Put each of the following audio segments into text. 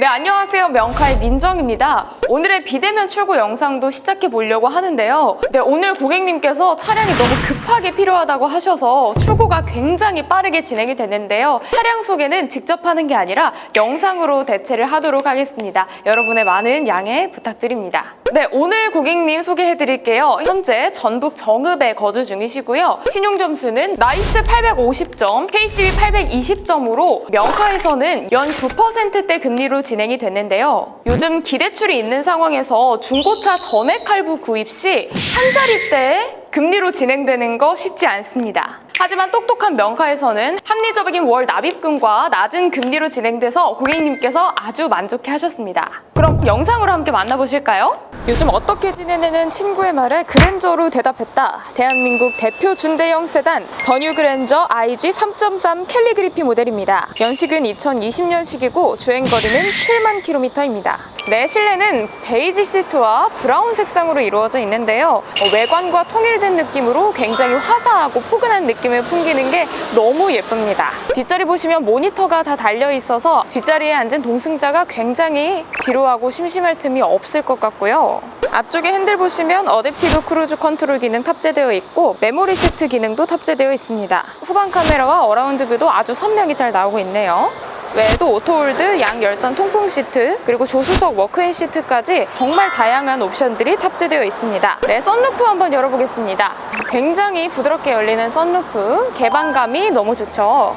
네, 안녕하세요. 명카의 민정입니다. 오늘의 비대면 출고 영상도 시작해 보려고 하는데요. 네, 오늘 고객님께서 차량이 너무 급하게 필요하다고 하셔서 출고가 굉장히 빠르게 진행이 됐는데요. 차량 소개는 직접 하는 게 아니라 영상으로 대체를 하도록 하겠습니다. 여러분의 많은 양해 부탁드립니다. 네, 오늘 고객님 소개해 드릴게요. 현재 전북 정읍에 거주 중이시고요. 신용 점수는 나이스 850점, KCB 820점으로 명카에서는 연 9%대 금리로 진행이 됐는데요. 요즘 기대출이 있는 상황에서 중고차 전액 할부 구입 시 한 자리대에 금리로 진행되는 거 쉽지 않습니다. 하지만 똑똑한 명카에서는 합리적인 월 납입금과 낮은 금리로 진행돼서 고객님께서 아주 만족해 하셨습니다. 그럼 영상으로 함께 만나보실까요? 요즘 어떻게 지내는 친구의 말에 그랜저로 대답했다. 대한민국 대표 준대형 세단 더뉴 그랜저 IG 3.3 캘리 그리피 모델입니다. 연식은 2020년식이고 주행 거리는 7만 킬로미터입니다. 내 실내는 베이지 시트와 브라운 색상으로 이루어져 있는데요. 어, 외관과 통일된 느낌으로 굉장히 화사하고 포근한 느낌을 풍기는 게 너무 예쁩니다. 뒷자리 보시면 모니터가 다 달려 있어서 뒷자리에 앉은 동승자가 굉장히 지루 하고 심심할 틈이 없을 것 같고요. 앞쪽에 핸들 보시면 어댑티브 크루즈 컨트롤 기능 탑재되어 있고 메모리 시트 기능도 탑재되어 있습니다. 후방 카메라와 어라운드 뷰도 아주 선명히 잘 나오고 있네요. 외에도 오토홀드, 양 열선 통풍 시트, 그리고 조수석 워크인 시트까지 정말 다양한 옵션들이 탑재되어 있습니다. 네, 썬루프 한번 열어보겠습니다. 굉장히 부드럽게 열리는 썬루프, 개방감이 너무 좋죠.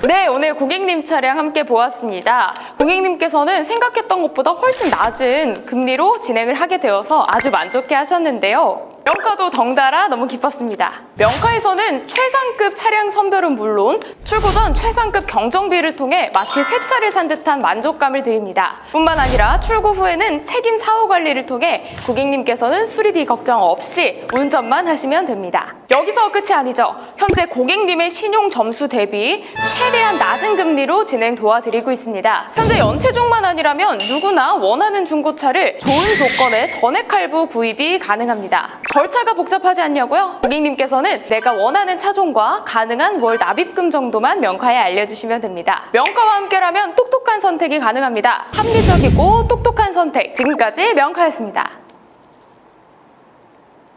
네, 오늘 고객님 차량 함께 보았습니다. 고객님께서는 생각했던 것보다 훨씬 낮은 금리로 진행을 하게 되어서 아주 만족해 하셨는데요. 명카도 덩달아 너무 기뻤습니다. 명카에서는 최상급 차량 선별은 물론 출고 전 최상급 경정비를 통해 마치 새 차를 산 듯한 만족감을 드립니다. 뿐만 아니라 출고 후에는 책임 사후 관리를 통해 고객님께서는 수리비 걱정 없이 운전만 하시면 됩니다. 여기서 끝이 아니죠. 현재 고객님의 신용 점수 대비 최대한 낮은 금리로 진행 도와드리고 있습니다. 현재 연체중만 아니라면 누구나 원하는 중고차를 좋은 조건의 전액 할부 구입이 가능합니다. 절차가 복잡하지 않냐고요? 고객님께서는 내가 원하는 차종과 가능한 월 납입금 정도만 명카에 알려주시면 됩니다. 명카와 함께라면 똑똑한 선택이 가능합니다. 합리적이고 똑똑한 선택. 지금까지 명카였습니다.